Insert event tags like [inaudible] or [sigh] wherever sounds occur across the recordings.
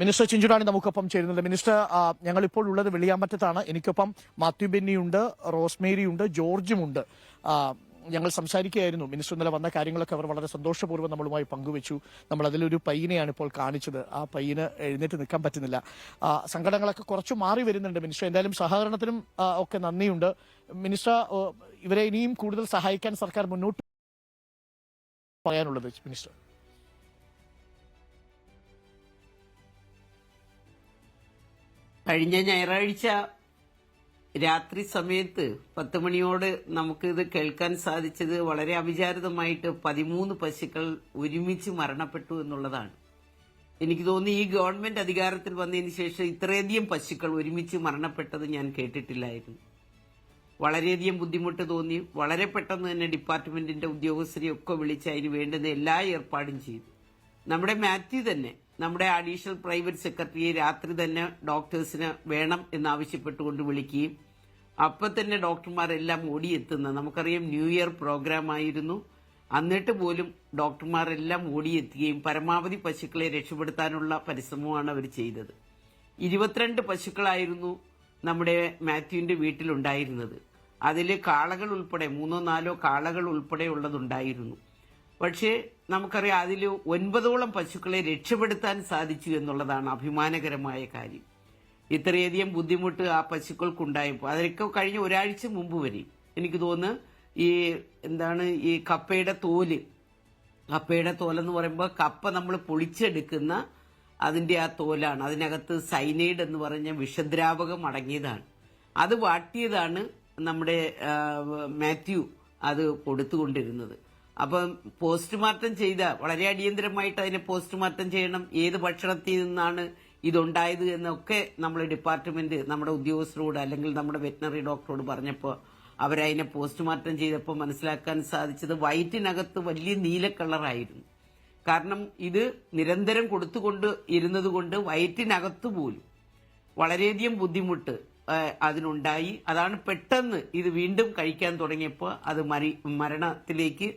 Minister Chinchurani നമുക്കൊപ്പം ചേരുന്നത് minister ഞങ്ങളിപ്പോൾ ഉള്ളത് വെളിയാമ്പറ്റത്താണ്. എനിക്കൊപ്പം മാത്യു ബെന്നിയുണ്ട് റോസ്മേരിയുണ്ട് ജോർജും ഉണ്ട് ഞങ്ങൾ സംസാരിക്കുകയായിരുന്നു. മിനിസ്റ്റർ ഇന്നലെ വന്ന കാര്യങ്ങളൊക്കെ അവർ വളരെ സന്തോഷപൂർവം നമ്മളുമായി പങ്കുവച്ചു. നമ്മൾ അതിലൊരു പയ്യനെയാണ് ഇപ്പോൾ കാണിച്ചത്. ആ പയ്യന് എഴുന്നേറ്റ് നിൽക്കാൻ പറ്റുന്നില്ല. സങ്കടങ്ങളൊക്കെ കുറച്ച് മാറി വരുന്നുണ്ട് മിനിസ്റ്റർ. എന്തായാലും സഹകരണത്തിനും ഒക്കെ നന്ദിയുണ്ട്. മിനിസ്റ്റർ ഇവരെ ഇനിയും കൂടുതൽ സഹായിക്കാൻ സർക്കാർ മുന്നോട്ട് പറയാനുള്ളത് മിനിസ്റ്റർ. കഴിഞ്ഞ ഞായറാഴ്ച രാത്രി സമയത്ത് പത്ത് മണിയോട് നമുക്ക് ഇത് കേൾക്കാൻ സാധിച്ചത് വളരെ അവിചാരിതമായിട്ട് പതിമൂന്ന് പശുക്കൾ ഒരുമിച്ച് മരണപ്പെട്ടു എന്നുള്ളതാണ്. എനിക്ക് തോന്നി ഈ ഗവൺമെന്റ് അധികാരത്തിൽ വന്നതിന് ശേഷം ഇത്രയധികം പശുക്കൾ ഒരുമിച്ച് മരണപ്പെട്ടത് ഞാൻ കേട്ടിട്ടില്ലായിരുന്നു. വളരെയധികം ബുദ്ധിമുട്ട് തോന്നി. വളരെ പെട്ടെന്ന് തന്നെ ഡിപ്പാർട്ട്മെന്റിന്റെ ഉദ്യോഗസ്ഥരെയൊക്കെ വിളിച്ച് അതിന് വേണ്ടുന്ന എല്ലാ ഏർപ്പാടും ചെയ്തു. നമ്മുടെ മാത്യു തന്നെ നമ്മുടെ അഡീഷണൽ പ്രൈവറ്റ് സെക്രട്ടറിയെ രാത്രി തന്നെ ഡോക്ടേഴ്സിന് വേണം എന്നാവശ്യപ്പെട്ടുകൊണ്ട് വിളിക്കുകയും അപ്പം തന്നെ ഡോക്ടർമാരെല്ലാം ഓടിയെത്തുന്ന നമുക്കറിയാം ന്യൂ ഇയർ പ്രോഗ്രാം ആയിരുന്നു എന്നിട്ട് പോലും ഡോക്ടർമാരെല്ലാം ഓടിയെത്തുകയും പരമാവധി പശുക്കളെ രക്ഷപ്പെടുത്താനുള്ള പരിശ്രമമാണ് അവർ ചെയ്തത്. ഇരുപത്തിരണ്ട് പശുക്കളായിരുന്നു നമ്മുടെ മാത്യുവിന്റെ വീട്ടിലുണ്ടായിരുന്നത്. അതിൽ കാളകൾ ഉൾപ്പെടെ മൂന്നോ നാലോ കാളകൾ ഉൾപ്പെടെ ഉള്ളതുണ്ടായിരുന്നു. പക്ഷേ നമുക്കറിയാം അതിൽ ഒൻപതോളം പശുക്കളെ രക്ഷപ്പെടുത്താൻ സാധിച്ചു എന്നുള്ളതാണ് അഭിമാനകരമായ കാര്യം. ഇത്രയധികം ബുദ്ധിമുട്ട് ആ പശുക്കൾക്കുണ്ടായപ്പോൾ അതിനൊക്കെ കഴിഞ്ഞ ഒരാഴ്ച മുമ്പ് വരെ എനിക്ക് തോന്നുന്നു ഈ എന്താണ് ഈ കപ്പയുടെ തോൽ കപ്പയുടെ തോലെന്ന് പറയുമ്പോൾ കപ്പ നമ്മൾ പൊളിച്ചെടുക്കുന്ന അതിന്റെ ആ തോലാണ് അതിനകത്ത് സൈനൈഡ് എന്ന് പറഞ്ഞ വിഷദ്രാവകം അടങ്ങിയതാണ്. അത് വാട്ടിയതാണ് നമ്മുടെ മാത്യു അത് കൊടുത്തുകൊണ്ടിരുന്നത്. അപ്പം പോസ്റ്റ്മോർട്ടം ചെയ്ത വളരെ അടിയന്തരമായിട്ട് അതിനെ പോസ്റ്റ്മോർട്ടം ചെയ്യണം. ഏത് ഭക്ഷണത്തിൽ നിന്നാണ് ഇതുണ്ടായത് എന്നൊക്കെ നമ്മൾ ഡിപ്പാർട്ട്മെന്റ് നമ്മുടെ ഉദ്യോഗസ്ഥരോട് അല്ലെങ്കിൽ നമ്മുടെ വെറ്റിനറി ഡോക്ടറോട് പറഞ്ഞപ്പോൾ അവരതിനെ പോസ്റ്റ്മോർട്ടം ചെയ്തപ്പോൾ മനസ്സിലാക്കാൻ സാധിച്ചത് വയറ്റിനകത്ത് വലിയ നീല കളറായിരുന്നു കാരണം ഇത് നിരന്തരം കൊടുത്തുകൊണ്ട് ഇരുന്നത് കൊണ്ട് വയറ്റിനകത്ത് പോലും വളരെയധികം ബുദ്ധിമുട്ട് അതിനുണ്ടായി. അതാണ് പെട്ടെന്ന് ഇത് വീണ്ടും കഴിക്കാൻ തുടങ്ങിയപ്പോൾ അത് മരി മരണത്തിലേക്ക്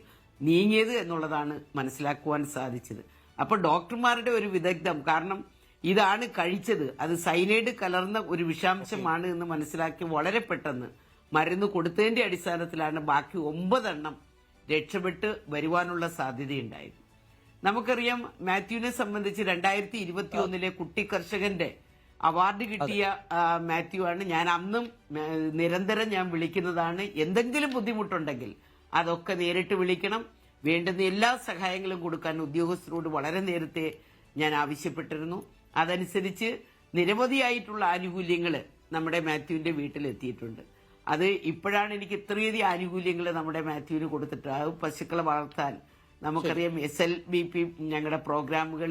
നീങ്ങിയത് എന്നുള്ളതാണ് മനസ്സിലാക്കുവാൻ സാധിച്ചത്. അപ്പോൾ ഡോക്ടർമാരുടെ ഒരു വിദഗ്ധം കാരണം ഇതാണ് കഴിച്ചത്. അത് സൈനൈഡ് കലർന്ന ഒരു വിഷാംശമാണ് എന്ന് മനസ്സിലാക്കി വളരെ പെട്ടെന്ന് മരുന്ന് കൊടുത്തതിന്റെ അടിസ്ഥാനത്തിലാണ് ബാക്കി ഒമ്പതെണ്ണം രക്ഷപ്പെട്ട് വരുവാനുള്ള സാധ്യതയുണ്ടായത്. നമുക്കറിയാം മാത്യുവിനെ സംബന്ധിച്ച് രണ്ടായിരത്തി ഇരുപത്തി ഒന്നിലെ കുട്ടി കർഷകന്റെ അവാർഡ് കിട്ടിയ മാത്യു ആണ് ഞാൻ അന്നും നിരന്തരം ഞാൻ വിളിക്കുന്നതാണ്. എന്തെങ്കിലും ബുദ്ധിമുട്ടുണ്ടെങ്കിൽ അതൊക്കെ നേരിട്ട് വിളിക്കണം. വേണ്ടുന്ന എല്ലാ സഹായങ്ങളും കൊടുക്കാൻ ഉദ്യോഗസ്ഥരോട് വളരെ നേരത്തെ ഞാൻ ആവശ്യപ്പെട്ടിരുന്നു. അതനുസരിച്ച് നിരവധിയായിട്ടുള്ള ആനുകൂല്യങ്ങൾ നമ്മുടെ മാത്യുവിന്റെ വീട്ടിലെത്തിയിട്ടുണ്ട്. അത് ഇപ്പോഴാണ് എനിക്ക് ഇത്രയധികം ആനുകൂല്യങ്ങൾ നമ്മുടെ മാത്യുവിന് കൊടുത്തിട്ട് ആ പശുക്കളെ വളർത്താൻ. നമുക്കറിയാം എസ് എൽ ബി പി ഞങ്ങളുടെ പ്രോഗ്രാമുകൾ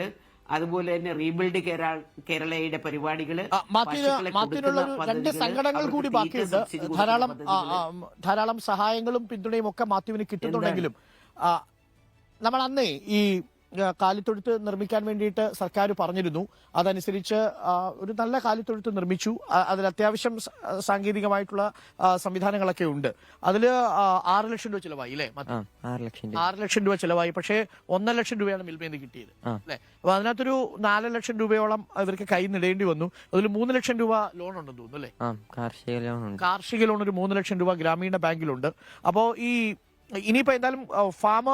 അതുപോലെ തന്നെ റീബിൽഡ് കേരള കേരളയുടെ പരിപാടികൾ രണ്ട് സങ്കടങ്ങൾ കൂടി ബാക്കിയുണ്ട്. ധാരാളം ധാരാളം സഹായങ്ങളും പിന്തുണയും ഒക്കെ മാത്യുവിന് കിട്ടുന്നുണ്ടെങ്കിലും നമ്മൾ അന്നേ ഈ കാലിത്തൊഴുത്ത് നിർമ്മിക്കാൻ വേണ്ടിയിട്ട് സർക്കാർ പറഞ്ഞിരുന്നു. അതനുസരിച്ച് ഒരു നല്ല കാലിത്തൊഴുത്ത് നിർമ്മിച്ചു. അതിൽ അത്യാവശ്യം സാങ്കേതികമായിട്ടുള്ള സംവിധാനങ്ങളൊക്കെ ഉണ്ട്. അതിൽ ആറ് ലക്ഷം രൂപ ചിലവായി അല്ലേ? ആറ് ലക്ഷം രൂപ. ചിലവായി. പക്ഷേ ഒന്നര ലക്ഷം രൂപയാണ് മിൽമയിൽ നിന്ന് കിട്ടിയത്. അല്ലെ? അപ്പൊ അതിനകത്തൊരു നാല് ലക്ഷം രൂപയോളം ഇവർക്ക് കയ്യിൽ നിടേണ്ടി വന്നു. അതിൽ മൂന്ന് ലക്ഷം രൂപ ലോൺ ഉണ്ടെന്ന് തോന്നുന്നു അല്ലെ? കാർഷിക ലോണുണ്ട് കാർഷിക ലോൺ ഒരു മൂന്ന് ലക്ഷം രൂപ ഗ്രാമീണ ബാങ്കിലുണ്ട്. അപ്പോ ഈ ഇനിയിപ്പോ എന്തായാലും ഫാം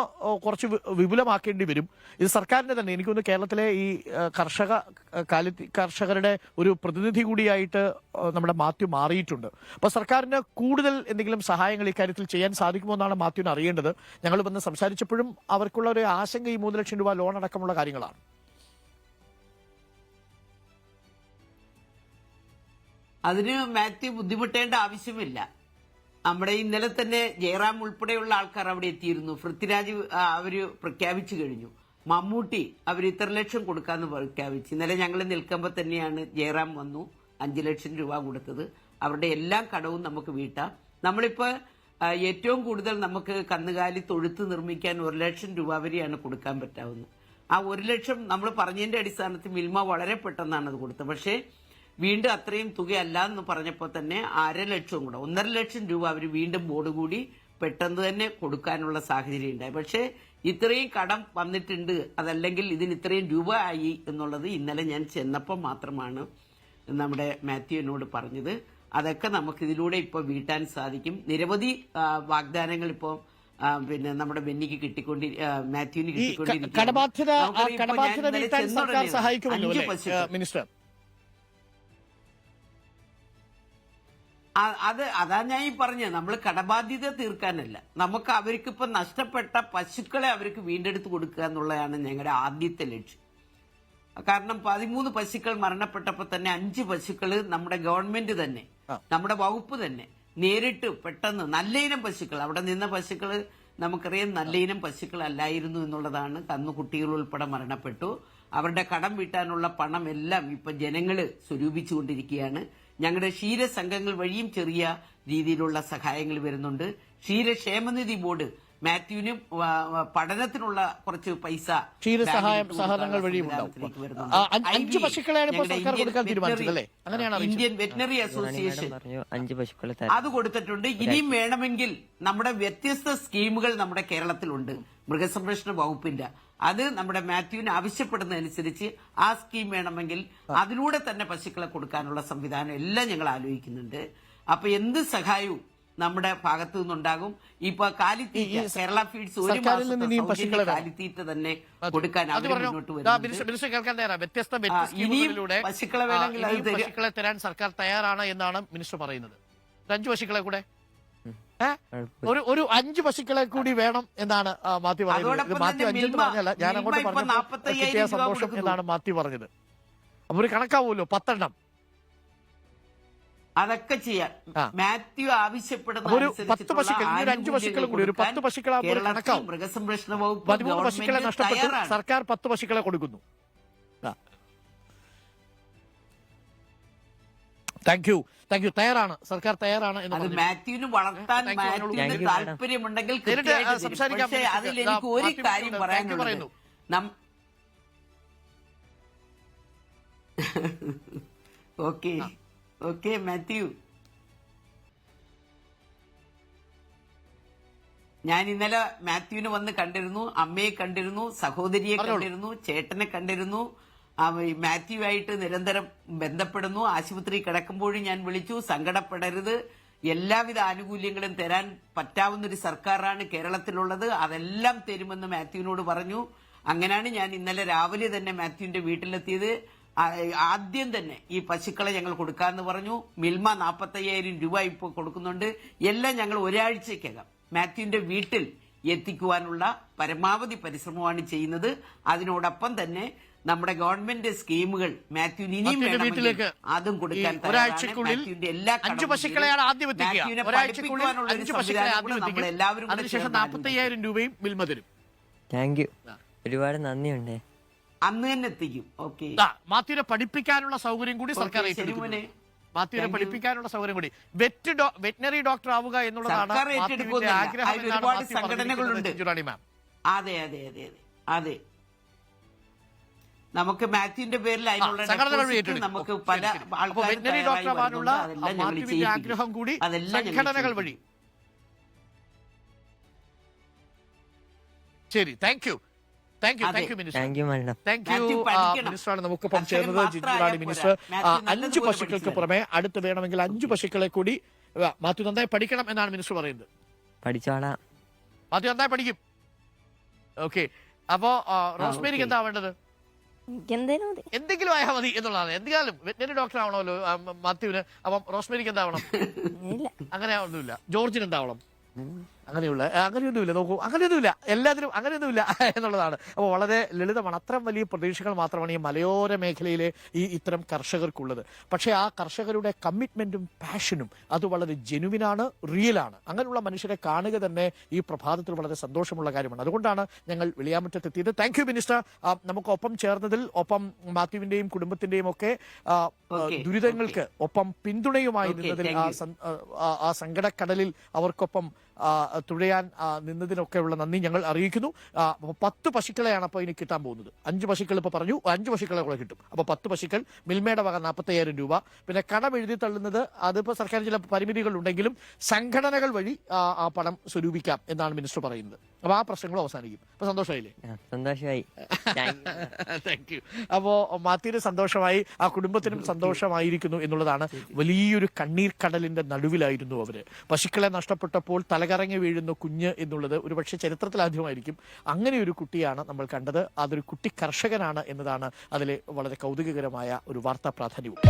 കുറച്ച് വിപുലമാക്കേണ്ടി വരും. ഇത് സർക്കാരിന്റെ തന്നെ എനിക്കൊന്ന് കേരളത്തിലെ ഈ കർഷക കാലി കർഷകരുടെ ഒരു പ്രതിനിധി കൂടിയായിട്ട് നമ്മുടെ മാത്യു മാറിയിട്ടുണ്ട്. അപ്പോൾ സർക്കാരിന് കൂടുതൽ എന്തെങ്കിലും സഹായങ്ങൾ ഇക്കാര്യത്തിൽ ചെയ്യാൻ സാധിക്കുമോ എന്നാണ് മാത്യുവിന് അറിയേണ്ടത്. ഞങ്ങൾ വന്ന് സംസാരിച്ചപ്പോഴും അവർക്കുള്ള ഒരു ആശങ്ക ഈ മൂന്ന് ലക്ഷം രൂപ ലോൺ അടക്കമുള്ള കാര്യങ്ങളാണ്. അതിന് മാത്യു ബുദ്ധിമുട്ടേണ്ട ആവശ്യമില്ല. നമ്മുടെ ഇന്നലെ തന്നെ ജയറാം ഉൾപ്പെടെയുള്ള ആൾക്കാർ അവിടെ എത്തിയിരുന്നു. പൃഥ്വിരാജ് അവർ പ്രഖ്യാപിച്ചു കഴിഞ്ഞു. മമ്മൂട്ടി അവർ ഇത്ര ലക്ഷം കൊടുക്കാന്ന് പ്രഖ്യാപിച്ചു. ഇന്നലെ ഞങ്ങൾ നിൽക്കുമ്പോൾ തന്നെയാണ് ജയറാം വന്നു അഞ്ചു ലക്ഷം രൂപ കൊടുത്തത്. അവരുടെ എല്ലാ കടവും നമുക്ക് വീട്ടാം. നമ്മളിപ്പോ ഏറ്റവും കൂടുതൽ നമുക്ക് കന്നുകാലി തൊഴുത്ത് നിർമ്മിക്കാൻ ഒരു ലക്ഷം രൂപ വരെയാണ് കൊടുക്കാൻ പറ്റാവുന്നത്. ആ ഒരു ലക്ഷം നമ്മൾ പറഞ്ഞതിന്റെ അടിസ്ഥാനത്തിൽ മിൽമ വളരെ പെട്ടെന്നാണ് അത് കൊടുത്തത്. പക്ഷേ വീണ്ടും അത്രയും തുകയല്ല എന്ന് പറഞ്ഞപ്പോൾ തന്നെ അര ലക്ഷം കൂടെ ഒന്നര ലക്ഷം രൂപ അവർ വീണ്ടും ബോർഡ് കൂടി പെട്ടെന്ന് തന്നെ കൊടുക്കാനുള്ള സാഹചര്യം ഉണ്ടായി. പക്ഷേ ഇത്രയും കടം വന്നിട്ടുണ്ട് അതല്ലെങ്കിൽ ഇതിന് ഇത്രയും രൂപ ആയി എന്നുള്ളത് ഇന്നലെ ഞാൻ ചെന്നപ്പോൾ മാത്രമാണ് നമ്മുടെ മാത്യു എന്നോട് പറഞ്ഞത്. അതൊക്കെ നമുക്ക് ഇതിലൂടെ ഇപ്പോൾ വീട്ടാൻ സാധിക്കും. നിരവധി വാഗ്ദാനങ്ങൾ ഇപ്പോൾ പിന്നെ നമ്മുടെ ബെന്നിക്ക് കിട്ടിക്കൊണ്ടി മാത്യുവിന് കിട്ടിക്കൊണ്ടിരിക്കും. കടബാധ്യത ആ സഹായിക്കുമല്ലോ ഇപ്പോൾ അത് അതാ ഞാൻ ഈ പറഞ്ഞത്. നമ്മൾ കടബാധ്യത തീർക്കാനല്ല. നമുക്ക് അവർക്ക് ഇപ്പൊ നഷ്ടപ്പെട്ട പശുക്കളെ അവർക്ക് വീണ്ടെടുത്ത് കൊടുക്കുക എന്നുള്ളതാണ് ഞങ്ങളുടെ ആദ്യത്തെ ലക്ഷ്യം. കാരണം പതിമൂന്ന് പശുക്കൾ മരണപ്പെട്ടപ്പോൾ തന്നെ അഞ്ച് പശുക്കൾ നമ്മുടെ ഗവൺമെന്റ് തന്നെ നമ്മുടെ വകുപ്പ് തന്നെ നേരിട്ട് പെട്ടെന്ന് നല്ല ഇനം പശുക്കൾ അവിടെ നിന്ന പശുക്കൾ നമുക്കറിയാം നല്ല ഇനം പശുക്കൾ അല്ലായിരുന്നു എന്നുള്ളതാണ്. അന്ന് കുട്ടികൾ ഉൾപ്പെടെ മരണപ്പെട്ടു. അവരുടെ കടം വീട്ടാനുള്ള പണം എല്ലാം ഇപ്പൊ ജനങ്ങൾ സ്വരൂപിച്ചുകൊണ്ടിരിക്കുകയാണ്. ഞങ്ങളുടെ ക്ഷീരസംഘങ്ങൾ വഴിയും ചെറിയ രീതിയിലുള്ള സഹായങ്ങൾ വരുന്നുണ്ട്. ക്ഷീരക്ഷേമനിധി ബോർഡ് മാത്യുവിന് പഠനത്തിനുള്ള കുറച്ച് പൈസ ക്ഷീരസഹായം സഹകരണങ്ങൾ വഴിയും അഞ്ച് പശുക്കളെയാണ് സർക്കാർ ഇന്ത്യൻ കൊടുക്കാൻ തീരുമാനിച്ചത് അല്ലേ? അങ്ങനെയാണ്. ഇന്ത്യൻ വെറ്റിനറി അസോസിയേഷൻ പറഞ്ഞു അഞ്ച് പശുക്കളെ അത് കൊടുത്തിട്ടുണ്ട്. ഇനിയും വേണമെങ്കിൽ നമ്മുടെ വ്യത്യസ്ത സ്കീമുകൾ നമ്മുടെ കേരളത്തിലുണ്ട്. മൃഗസംരക്ഷണ വകുപ്പിന്റെ. അത് നമ്മുടെ മാത്യുവിന് ആവശ്യപ്പെടുന്നതനുസരിച്ച് ആ സ്കീം വേണമെങ്കിൽ അതിലൂടെ തന്നെ പശുക്കളെ കൊടുക്കാനുള്ള സംവിധാനം എല്ലാം ഞങ്ങൾ ആലോചിക്കുന്നുണ്ട്. അപ്പൊ എന്ത് സഹായവും നമ്മുടെ ഭാഗത്തു നിന്നുണ്ടാകും. ഇപ്പൊ കാലിത്തീറ്റ കേരള ഫീഡ്സ് ഒരു മാസത്തെ. കാലിത്തീറ്റ തന്നെ കൊടുക്കാൻ അത് അവർ മുന്നോട്ട് വ്യത്യസ്ത ഇനിയും പശുക്കളെ വേണമെങ്കിൽ അത് പശുക്കളെ തരാൻ സർക്കാർ തയ്യാറാണ് എന്നാണ് മിനിസ്റ്റർ പറയുന്നത്. അഞ്ചു പശുക്കളെ കൂടെ? ഒരു ഒരു അഞ്ച് പശുക്കളെ കൂടി വേണം എന്നാണ് മാത്യു അതോടൊപ്പം മാത്യു അഞ്ചെന്ന് പറഞ്ഞല്ല ഞാൻ അങ്ങോട്ട് പറഞ്ഞു 45,000 രൂപ സന്തോഷം എന്നാണ് മാത്യു പറഞ്ഞത്. അപ്പൊ ഒരു കണക്കാവുമല്ലോ പത്തെണ്ണം. അതൊക്കെ ചെയ്യാം. മാത്യു ആവശ്യപ്പെടുന്ന ഒരു പത്ത് പശുക്കൾ, ഒരു അഞ്ച് പശുക്കൾ കൂടി, ഒരു പത്ത് പശുക്കളാകുമ്പോൾ. മൃഗസംരക്ഷണ വകുപ്പ് പതിമൂന്ന് പശുക്കളെ നഷ്ടപ്പെട്ടു. സർക്കാർ പത്ത് പശുക്കളെ കൊടുക്കുന്നു. താങ്ക് യു താങ്ക് യു തയ്യാറാണ്. സർക്കാർ തയ്യാറാണ് അത് മാത്യുവിന് വളർത്താൻ മാത്യുവിന്. താല്പര്യമുണ്ടെങ്കിൽ സംസാരിക്കാം, അതിൽ എനിക്ക് ഒരു കാര്യം. പറയാനുള്ളത്. ഓക്കെ [laughs] ഓക്കെ മാത്യു ഞാൻ ഇന്നലെ മാത്യുവിനെ വന്ന് കണ്ടിരുന്നു അമ്മയെ കണ്ടിരുന്നു സഹോദരിയെ കണ്ടിരുന്നു ചേട്ടനെ കണ്ടിരുന്നു. മാത്യു ആയിട്ട് നിരന്തരം ബന്ധപ്പെടുന്നു. ആശുപത്രി കിടക്കുമ്പോഴും ഞാൻ വിളിച്ചു സങ്കടപ്പെടരുത്. എല്ലാവിധ ആനുകൂല്യങ്ങളും തരാൻ പറ്റാവുന്ന ഒരു സർക്കാരാണ് കേരളത്തിലുള്ളത്. അതെല്ലാം തരുമെന്ന് മാത്യുവിനോട് പറഞ്ഞു. അങ്ങനെയാണ് ഞാൻ ഇന്നലെ രാവിലെ തന്നെ മാത്യുവിന്റെ വീട്ടിലെത്തിയത്. ആദ്യം തന്നെ ഈ പശുക്കളെ ഞങ്ങൾ കൊടുക്കാമെന്ന് പറഞ്ഞു. മിൽമ നാൽപ്പത്തയ്യായിരം രൂപ ഇപ്പോൾ കൊടുക്കുന്നുണ്ട്. എല്ലാം ഞങ്ങൾ ഒരാഴ്ചക്കകം മാത്യുവിന്റെ വീട്ടിൽ എത്തിക്കുവാനുള്ള പരമാവധി പരിശ്രമമാണ് ചെയ്യുന്നത്. അതിനോടൊപ്പം തന്നെ നമ്മുടെ ഗവൺമെന്റ് സ്കീമുകൾ മാത്യുവിന് ഇനിയും വീട്ടിലേക്ക് അതും കൊടുക്കാൻ ഒരാഴ്ചക്കുള്ളിൽ മാത്യുവിന്റെ എല്ലാ അഞ്ച് പശുക്കളെയാണ് ആദ്യം എത്തിക്കുക ഒരാഴ്ചക്കുള്ളിൽ അഞ്ച് പശുക്കളെ ആദ്യം കൂടെ നമ്മൾ എല്ലാവരും അതിനുശേഷം ചേർന്ന് നാൽപ്പത്തയ്യായിരം രൂപയും മിൽമ തരും. Thank you. ഒരുപാട് നന്ദിയുണ്ടേ. അന്ന് തന്നെ എത്തിക്കും. ഓക്കെ ദാ, മാത്യുവിനെ പഠിപ്പിക്കാനുള്ള സൗകര്യം കൂടി സർക്കാർ മാത്യുവിനെ പഠിപ്പിക്കാനുള്ള സൗകര്യം കൂടി. വെറ്റ് വെറ്റിനറി ഡോക്ടർ ആവുക എന്നുള്ളതാണ് ആഗ്രഹം ഒരുപാട് സംഘടനകളുണ്ട്. അതെ അതെ അതെ അതെ അതെ. നമുക്ക് മാത്യുവിന്റെ പേരിൽ അതിനുള്ള നമുക്ക് പല വെറ്റിനറി ഡോക്ടർ ആവാനുള്ള. ആഗ്രഹം കൂടി സംഘടനകൾ വഴി. ശരി thank you thank you. Thank you minister thank you. മിനിസ്റ്ററാണ് നമുക്കൊപ്പം ചേർന്നത്. മാത്രം ജിജു റാണി ആയാൽ മിനിസ്റ്റർ അഞ്ച് പശുക്കൾക്ക് പുറമെ അടുത്ത് വേണമെങ്കിൽ അഞ്ച് പശുക്കളെ കൂടി മാത്യു നന്നായി പഠിക്കണം എന്നാണ് മിനിസ്റ്റർ പറയുന്നത്. പഠിച്ചോളാം. മാത്യു നന്നായി പഠിക്കും. ഓക്കെ അപ്പോ റോസ്മേരിക്ക്. എന്താ വേണ്ടത്? എന്തെങ്കിലും ആയാൽ മതി എന്നുള്ളതാണ്. എന്തെങ്കിലും വെറ്റിനറി ഡോക്ടർ ആവണമല്ലോ മാത്യുവിന്. അപ്പം റോസ്മേരിക്ക് എന്താവണം? അങ്ങനെ ഒന്നുമില്ല ജോർജിന് എന്താവണം? അങ്ങനെയുള്ള അങ്ങനെയൊന്നുമില്ല നോക്കൂ അങ്ങനെയൊന്നുമില്ല എല്ലാത്തിനും അങ്ങനെയൊന്നുമില്ല [laughs] എന്നുള്ളതാണ്. അപ്പോൾ വളരെ ലളിതമാണ്. അത്രയും വലിയ പ്രതീക്ഷകൾ മാത്രമാണ് ഈ മലയോര മേഖലയിലെ ഈ ഇത്തരം കർഷകർക്കുള്ളത്. പക്ഷേ ആ കർഷകരുടെ കമ്മിറ്റ്മെന്റും പാഷനും അത് വളരെ ജെനുവിനാണ് റിയലാണ് അങ്ങനെയുള്ള മനുഷ്യരെ കാണുക തന്നെ ഈ പ്രഭാതത്തിൽ വളരെ സന്തോഷമുള്ള കാര്യമാണ്. അതുകൊണ്ടാണ് ഞങ്ങൾ വെളിയാമറ്റത്ത് എത്തിയത്. താങ്ക് യു മിനിസ്റ്റർ നമുക്കൊപ്പം നമുക്ക് ഒപ്പം ചേർന്നതിൽ ഒപ്പം മാത്യുവിന്റെയും കുടുംബത്തിന്റെയും ഒക്കെ ദുരിതങ്ങൾക്ക് ഒപ്പം പിന്തുണയുമായി നിന്നതിൽ ആ സങ്കടക്കടലിൽ അവർക്കൊപ്പം തുഴയാൻ നിന്നതിനൊക്കെയുള്ള നന്ദി ഞങ്ങൾ അറിയിക്കുന്നു. പത്ത് പശുക്കളെയാണ് അപ്പോൾ ഇനി കിട്ടാൻ പോകുന്നത്. അഞ്ച് പശുക്കൾ ഇപ്പോൾ പറഞ്ഞു അഞ്ച് പശുക്കളെ കൂടെ കിട്ടും. അപ്പോൾ പത്ത് പശുക്കൾ മിൽമയുടെ വക നാൽപ്പത്തയ്യായിരം രൂപ. പിന്നെ കടം എഴുതി തള്ളുന്നത് അതിപ്പോൾ സർക്കാർ ചില പരിമിതികളുണ്ടെങ്കിലും സംഘടനകൾ വഴി ആ പണം സ്വരൂപിക്കാം എന്നാണ് മിനിസ്റ്റർ പറയുന്നത്. അപ്പൊ ആ പ്രശ്നങ്ങളും അവസാനിക്കും. അപ്പൊ സന്തോഷമായില്ലേ? സന്തോഷമായി. താങ്ക് യു അപ്പോൾ മാത്തിന് സന്തോഷമായി ആ കുടുംബത്തിനും സന്തോഷമായിരിക്കുന്നു എന്നുള്ളതാണ് വലിയൊരു കണ്ണീർ കടലിന്റെ നടുവിലായിരുന്നു അവർ. പശുക്കളെ നഷ്ടപ്പെട്ടപ്പോൾ തലകറങ്ങി വീഴുന്ന കുഞ്ഞ് എന്നുള്ളത് ഒരു പക്ഷേ ചരിത്രത്തിൽ ആദ്യമായിരിക്കും. അങ്ങനെ ഒരു കുട്ടിയാണ് നമ്മൾ കണ്ടത്. അതൊരു കുട്ടി കർഷകനാണ് എന്നതാണ് അതിലെ വളരെ കൗതുകകരമായ ഒരു വാർത്താ പ്രാധാന്യവും.